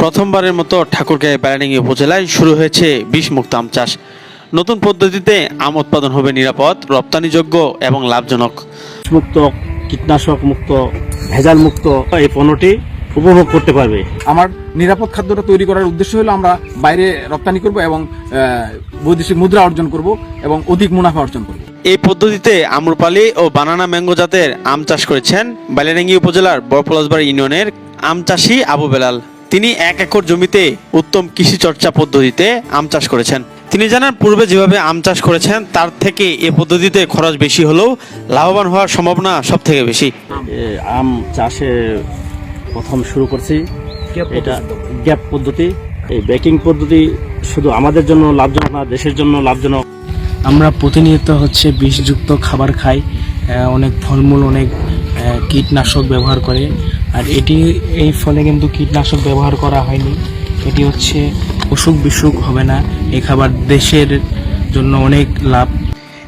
প্রথমবারের মতো ঠাকুরগাঁও ব্যারানিং উপজেলায় শুরু হয়েছে বিষমুক্ত আম চাষ। নতুন পদ্ধতিতে আম উৎপাদন হবে নিরাপদ রপ্তানিযোগ্য এবং লাভজনক। মুক্ত কীটনাশক মুক্ত ভেজাল মুক্ত এই পণ্যটি উপভোগ করতে পারবে। আমার নিরাপদ খাদ্যটা তৈরি করার উদ্দেশ্য হলো আমরা বাইরে রপ্তানি করব এবং বৈদেশিক মুদ্রা অর্জন করব এবং অধিক মুনাফা অর্জন করব। এই পদ্ধতিতে আম্রপালি ও বানানা ম্যাঙ্গো জাতের আম চাষ করেছেন বাইলারেঙ্গি উপজেলার বড়পলাসবার ইউনিয়নের আম চাষি আবু বেলাল। তিনি এক একর জমিতে উত্তম কৃষি চর্চা পদ্ধতিতে আম চাষ করেছেন। তিনি জানান পূর্বে যেভাবে আম চাষ করেছেন তার থেকে এ পদ্ধতিতে খরচ বেশি হলেও লাভবান হওয়ার সম্ভাবনা সব থেকে বেশি আম চাষে প্রথম শুরু করছি। এটা গ্যাপ পদ্ধতি। এই বেকিং পদ্ধতি শুধু আমাদের জন্য লাভজনক না দেশের জন্য লাভজনক। আমরা প্রতিনিয়ত হচ্ছে বিষযুক্ত খাবার খাই। অনেক ফলমূল অনেক কীটনাশক ব্যবহার করে। আর এটি এই ফলে কিন্তু কীটনাশক ব্যবহার করা হয়নি। এটি হচ্ছে অসুখ বিসুখ হবে না। এই খাবার দেশের জন্য অনেক লাভ।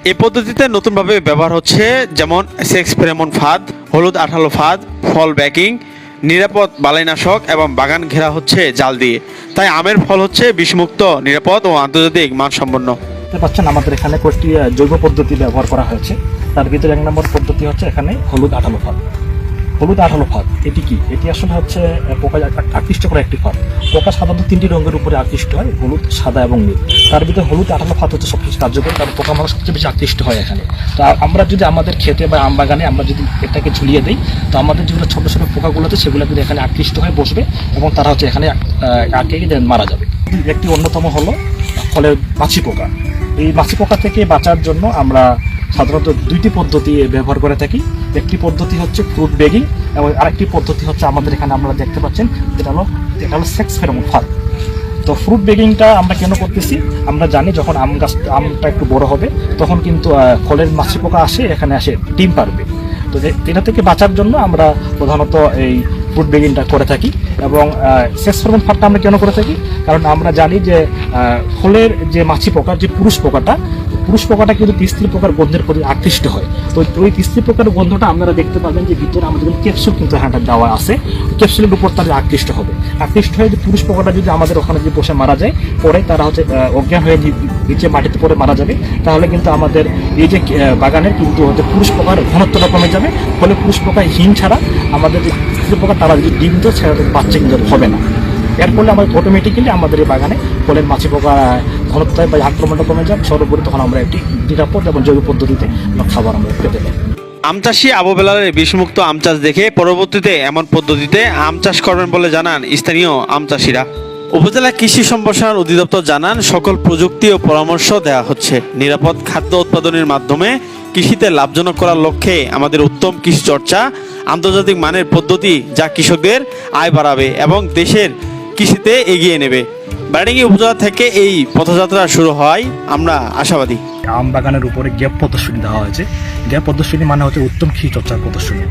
এই পদ্ধতিতে নতুনভাবে ব্যবহার হচ্ছে যেমন সেক্স ফেরেমন ফাঁদ হলুদ আঠালো ফাঁদ ফল ব্যাকিং নিরাপদ বালাইনাশক এবং বাগান ঘেরা হচ্ছে জাল দিয়ে। তাই আমের ফল হচ্ছে বিষমুক্ত নিরাপদ ও আন্তর্জাতিক মানসম্পন্ন। দেখতে পাচ্ছেন আমাদের এখানে কয়েকটি জৈব পদ্ধতি ব্যবহার করা হয়েছে। তার ভিতরে এক নম্বর পদ্ধতি হচ্ছে এখানে হলুদ আঠালো ফাঁদ। হলুদ আর আঠালো ফাঁদ। এটি কি? এটি আসলে হচ্ছে পোকা আকৃষ্ট করা একটি ফাঁদ। পোকা সাধারণত তিনটি রঙের উপরে আকৃষ্ট হয়, হলুদ, সাদা এবং নীল। তার ভিতরে হলুদ আর আঠালো ফাঁদ হচ্ছে সবচেয়ে কার্যকরী, কারণ পোকা মানুষ সবচেয়ে বেশি আকৃষ্ট হয় এখানে। তো আমরা যদি আমাদের খেতে বা আম বাগানে আমরা যদি এটাকে ঝুলিয়ে দিই, তো আমাদের যেগুলো ছোটো ছোটো পোকাগুলো আছে, সেগুলো কিন্তু এখানে আকৃষ্ট হয়ে বসবে এবং তারা হচ্ছে এখানে গিয়ে মারা যাবে। একটি অন্যতম হলো ফলের মাছি পোকা। এই মাছি পোকা থেকে বাঁচার জন্য আমরা সাধারণত দুইটি পদ্ধতি ব্যবহার করে থাকি। একটি পদ্ধতি হচ্ছে ফ্রুট বেগিং এবং আরেকটি পদ্ধতি হচ্ছে আমাদের এখানে আমরা দেখতে পাচ্ছেন, যেটা হলো যেটা হলো সেক্স ফেরোমন ফাল তো ফ্রুট বেগিংটা আমরা কেন করতেছি? আমরা জানি যখন আম গাছ আমটা একটু বড় হবে, তখন কিন্তু ফলের মাছি পোকা আসে, এখানে আসে ডিম পারবে। তো এটা থেকে বাঁচার জন্য আমরা প্রধানত এই ফুড বেগিংটা করে থাকি এবং সেক্স ফরমেন ফাটটা আমরা কেন করে থাকি? কারণ আমরা জানি যে ফলের যে মাছি পোকা, যে পুরুষ পোকাটা পুরুষ পোকাটা কিন্তু তিস্ত্রি পোকার গন্ধের প্রতি আকৃষ্ট হয়। তো ওই তিস্ত্রি পোকার গন্ধটা আপনারা দেখতে পাবেন যে ভিতরে আমাদের ক্যাপসুল কিন্তু এখানটা দেওয়া আছে। ক্যাপসুলের উপর তারা আকৃষ্ট হবে। আকৃষ্ট হয়ে যে পুরুষ পোকাটা যদি আমাদের ওখানে যদি বসে মারা যায়, পরে তারা হচ্ছে অজ্ঞান হয়ে নিচে মাটিতে পরে মারা যাবে। তাহলে কিন্তু আমাদের এই যে বাগানের কিন্তু হচ্ছে পুরুষ পোকার ঘনত্বটা কমে যাবে। ফলে পুরুষ পোকা হিং ছাড়া আমাদের যে পোকা, তারা যদি ডিম তো সেটা বাচ্চা কিন্তু হবে না। এর ফলে আমাদের অটোমেটিক্যালি আমাদের এই বাগানে ফলের মাছি পোকা ঘনত্ব বা আক্রমণটা কমে যায় সর্বোপরি তখন আমরা একটি নিরাপদ এবং জৈব পদ্ধতিতে খাবার আমরা পেতে পারি। আম চাষি আবু বেলালের বিষমুক্ত আম চাষ দেখে পরবর্তীতে এমন পদ্ধতিতে আম চাষ করবেন বলে জানান স্থানীয় আম চাষিরা। উপজেলা কৃষি সম্প্রসারণ অধিদপ্তর জানান, সকল প্রযুক্তি ও পরামর্শ দেওয়া হচ্ছে। নিরাপদ খাদ্য উৎপাদনের মাধ্যমে কৃষিতে লাভজনক করার লক্ষ্যে আমাদের উত্তম কৃষি চর্চা, আন্তর্জাতিক মানের পদ্ধতি যা কৃষকদের আয় বাড়াবে এবং দেশের কৃষিতে এগিয়ে নেবে। ব্যাডিংয়ে উপজেলা থেকে এই পথযাত্রা শুরু হয়, আমরা আশাবাদী। আম বাগানের উপরে গ্যাপ পথ দেওয়া হয়েছে। গ্যাপ প্রদর্শনী মানে হচ্ছে উত্তম কৃষি চর্চার প্রদর্শনী।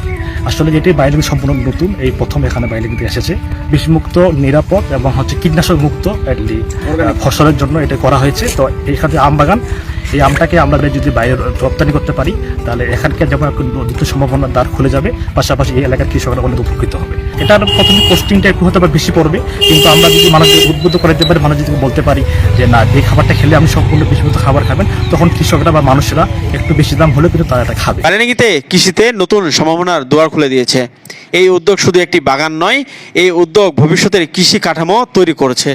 আসলে যেটি বাইলিং সম্পূর্ণ নতুন এই প্রথম এখানে বাইলিংতে এসেছে। বিষমুক্ত নিরাপদ এবং হচ্ছে কীটনাশক মুক্ত এটি আহ, ফসলের জন্য এটা করা হয়েছে। তো এখানে আম বাগান এই আমটাকে আমরা যদি বাইরে রপ্তানি করতে পারি তাহলে এখানকার যেমন একটা নতুন সম্ভাবনার দ্বার খুলে যাবে পাশাপাশি এই এলাকার কৃষকরা অনেক উপকৃত হবে। এটার প্রথমে কোস্টিংটা একটু হতে পারে বেশি পড়বে কিন্তু আমরা যদি মানুষকে উদ্বুদ্ধ করে দিতে পারি মানুষ যদি বলতে পারি যে না এই খাবারটা খেলে আমি সম্পূর্ণ বিষমুক্ত খাবার খাবেন তখন কৃষকরা বা মানুষেরা একটু বেশি দাম হলেও কিন্তু তারা এটা খাবে। বারানিগিতে কৃষিতে নতুন সম্ভাবনার দুয়ার খুলে দিয়েছে। এই উদ্যোগ শুধু একটি বাগান নয়, এই উদ্যোগ ভবিষ্যতের কৃষি কাঠামো তৈরি করেছে।